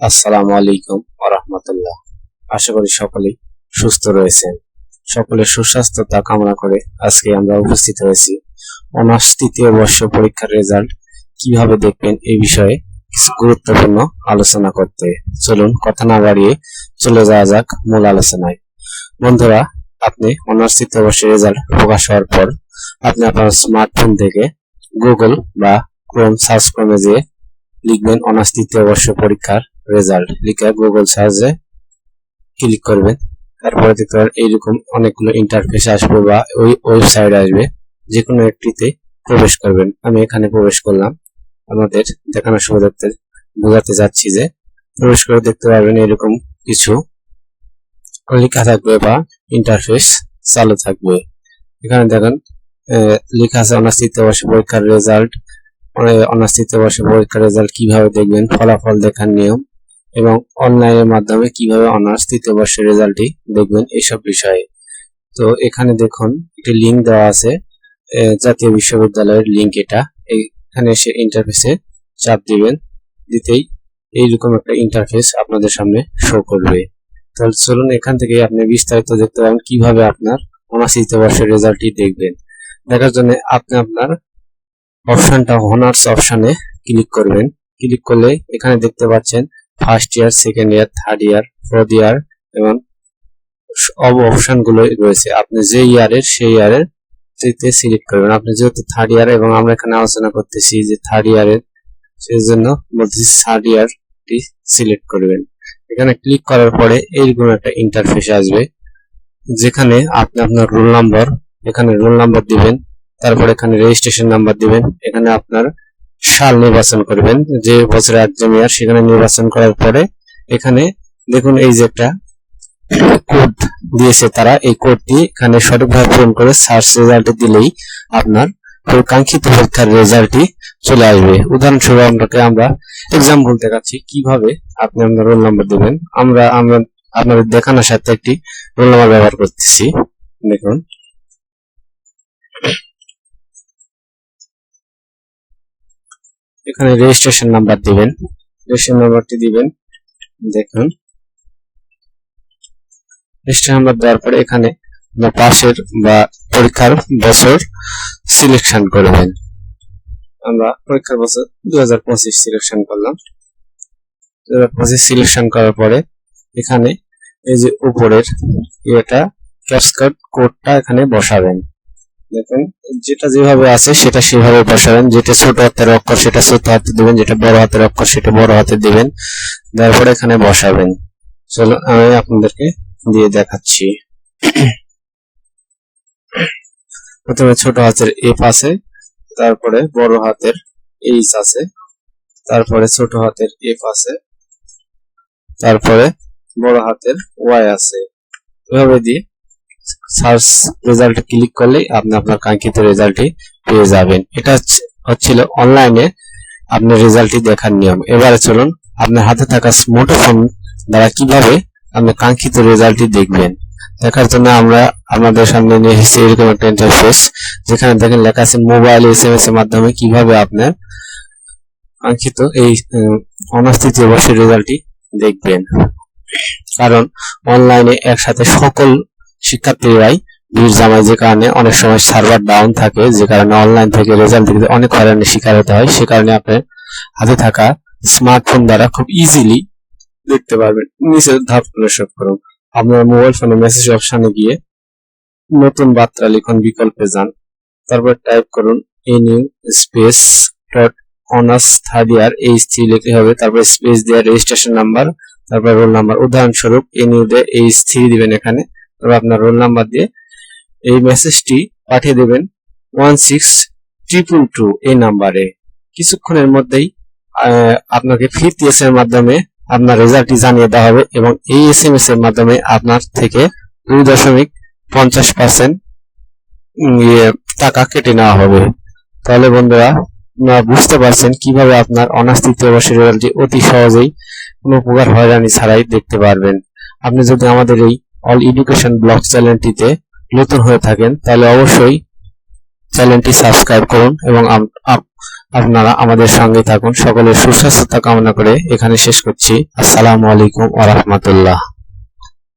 আসসালামু আলাইকুম আরহামতুল্লাহ আশা করি সকলেই সুস্থ রয়েছেন। সকলের সুস্বাস্থ্যতা কামনা করে আজকে আমরা উপস্থিত হয়েছি। অনার্স তৃতীয় বর্ষ পরীক্ষার রেজাল্ট কীভাবে দেখবেন এই বিষয়ে কিছু গুরুত্বপূর্ণ আলোচনা করতে। চলুন কথা না বাড়িয়ে চলে যাওয়া যাক মূল আলোচনায়। বন্ধুরা, আপনি অনার্স তৃতীয় বর্ষের রেজাল্ট প্রকাশ হওয়ার পর আপনি আপনার স্মার্টফোন থেকে গুগল বা ক্রোম সার্চ কর্মে যেয়ে লিখবেন অনার্স তৃতীয় বর্ষ পরীক্ষার রেজাল্ট লিখে গুগল সার্চে ক্লিক করবেন। তারপরে দেখতে পারেন এইরকম অনেকগুলো ইন্টারফেস আসবে বা ওই ওয়েবসাইট আসবে। যে কোনো একটিতে প্রবেশ করবেন। আমি এখানে প্রবেশ করলাম। আমাদের দেখানোর সুবিধার্থে বোঝাতে যাচ্ছি যে প্রবেশ করে দেখতে পারবেন এরকম কিছু লেখা থাকবে বা ইন্টারফেস চালু থাকবে। এখানে দেখেন লেখা আছে অনার্স তৃতীয় বর্ষ পরীক্ষার রেজাল্ট অনার্স তৃতীয় বর্ষ পরীক্ষার রেজাল্ট কীভাবে দেখবেন? ফলাফল দেখার নিয়ম। এবং অনলাইনের মাধ্যমে কীভাবে অনার্স তৃতীয় বর্ষের রেজাল্টটি দেখবেন এইসব বিষয়ে। তো এখানে দেখুন, একটি লিঙ্ক দেওয়া আছে জাতীয় বিশ্ববিদ্যালয়ের লিঙ্ক এটা। এখানে এসে ইন্টারফেসে চাপ দিবেন, দিতেই এইরকম একটা ইন্টারফেস আপনাদের সামনে শো করবে। তাহলে চলুন এখান থেকে আপনি বিস্তারিত দেখতে পাবেন কীভাবে আপনার অনার্স তৃতীয় বর্ষের রেজাল্টটি দেখবেন। দেখার জন্য আপনি আপনার অপশনটা অনার্স অপশনে ক্লিক করবেন। ক্লিক করলে এখানে দেখতে পাচ্ছেন first year second year third year fourth year এবং সব অপশনগুলো রয়েছে। আপনি যে ইয়ারের সেই ইয়ারের তে সিলেক্ট করবেন। আপনি যেহেতু থার্ড ইয়ার এবং আমরা এখানে আলোচনা করতেছি যে থার্ড ইয়ারের সেই জন্য বলতেছি থার্ড ইয়ারটি সিলেক্ট করবেন। এখানে ক্লিক করার পরে এইরকম একটা ইন্টারফেস আসবে, যেখানে আপনি আপনার রোল নাম্বার এখানে রোল নাম্বার দিবেন, তারপর এখানে রেজিস্ট্রেশন নাম্বার দিবেন, এখানে আপনার সাল নির্বাচন করবেন, যে বছরে একদম ইয়ার সেখানে নির্বাচন করার পরে এখানে দেখুন এই যে একটা কোড দিয়েছে তারা, এই কোডটি এখানে সঠিকভাবে পূরণ করে সার্চ রেজাল্টে দিলেই আপনার কাঙ্ক্ষিত পরীক্ষার রেজাল্টটি চলে আসবে। উদাহরণস্বরূপ আপনাকে আমরা এক্সাম্পল দেখাচ্ছি কীভাবে আপনি আপনার রোল নাম্বার দেবেন? আমরা আমরা আপনাদের দেখানোর সাথে একটি রোল নাম্বার ব্যবহার করতেছি। দেখুন। এখানে রেজিস্ট্রেশন নাম্বার দিবেন। রেজিস্ট্রেশন নাম্বারটি দিবেন। দেখুন। রেজিস্ট্রেশন নাম্বার দেওয়ার পরে এখানে পাশের বা পরীক্ষার বছর সিলেকশন করবেন আমরা পরীক্ষার বছর দু হাজার পঁচিশ সিলেকশন করলাম। দু হাজার পঁচিশ সিলেকশন করার পরে এখানে এই যে উপরের ইয়েটা ক্যাপসকট কোডটা এখানে বসাবেন। দেখুন। যেটা যেভাবে আছে, সেটা সেভাবে বসাবেন যেটা ছোট হাতের অক্ষর, সেটা ছোট হাতে দিবেন। যেটা বড় হাতের অক্ষর, সেটা বড় হাতে দেবেন। তারপরে এখানে বসাবেন। চলো আমি আপনাদেরকে দিয়ে দেখাচ্ছি। প্রথমে ছোট হাতের এফ আছে, তারপরে বড় হাতের এইচ আছে, তারপরে ছোট হাতের এফ আছে, তারপরে বড় হাতের ওয়াই আছে। এভাবে দিয়ে সার্চ রেজাল্টে ক্লিক করলেই আপনি আপনার কাঙ্ক্ষিত রেজাল্টটি পেয়ে যাবেন। এটা হচ্ছে- হচ্ছিল অনলাইনে আপনার রেজাল্টটি দেখার নিয়ম। এবারে চলুন আপনার হাতে থাকা স্মার্টফোন দ্বারা কীভাবে আপনি কাঙ্ক্ষিত রেজাল্টটি দেখবেন। দেখার জন্য আমরা আমাদের সামনে নিয়ে এসেছি এরকম একটা ইন্টারফেস যেখানে দেখেন লেখা আছে মোবাইল এসএমএস এর মাধ্যমে কীভাবে আপনার কাঙ্ক্ষিত এই অনার্স তৃতীয় বর্ষের রেজাল্টটি দেখবেন। কারণ অনলাইনে একসাথে সকল শিক্ষার্থীরাই ভিড় জামায় যে কারণে অনেক সময় সার্ভার ডাউন থাকে, যে কারণে অনলাইন থেকে রেজাল্ট দিতে অনেক হয়রানির শিকার হতে হয়, সে কারণে আপনার হাতে থাকা স্মার্টফোন দ্বারা খুব ইজিলি দেখতে পারবেন। ধাপ প্রদর্শন করুন। আপনার মোবাইল ফোনে মেসেজ অপশনে গিয়ে নতুন বার্তা লিখুন, বিকল্পে যান। তারপর টাইপ করুন A space dot honours third year H three লিখতে হবে। তারপর স্পেস দেওয়ার রেজিস্ট্রেশন নাম্বার তারপর রোল নাম্বার উদাহরণস্বরূপ এ নিউ দিয়ে এইচ থ্রি দিবেন এখানে। তারপর আপনার রোল নাম্বার দিয়ে এই মেসেজটি পাঠিয়ে দেবেন ওয়ান সিক্স ট্রিপল টু এই নাম্বারে কিছুক্ষণের মধ্যেই আপনাকে ফিফথ এস এর মাধ্যমে আপনার রেজাল্টটি জানিয়ে দেওয়া হবে এবং এই এস এম এস এর মাধ্যমে আপনার থেকে দুই দশমিক পঞ্চাশ পার্সেন্ট টাকা কেটে নেওয়া হবে। তাহলে বন্ধুরা, আপনারা বুঝতে পারছেন কীভাবে আপনার অনার্স তৃতীয় বর্ষের রেজাল্টটি অতি সহজেই কোনো প্রকার হয়রানি ছাড়াই দেখতে পারবেন। আপনি যদি আমাদের এই অল এডুকেশন ব্লগ চ্যানেলটিতে নতুন হয়ে থাকেন, তাহলে অবশ্যই চ্যানেলটি সাবস্ক্রাইব করুন এবং আপ- আপনারা আমাদের সঙ্গে থাকুন। সকলের সুস্বাস্থ্যতা কামনা করে এখানে শেষ করছি। আসসালামু আলাইকুম ওয়া রাহমাতুল্লাহ।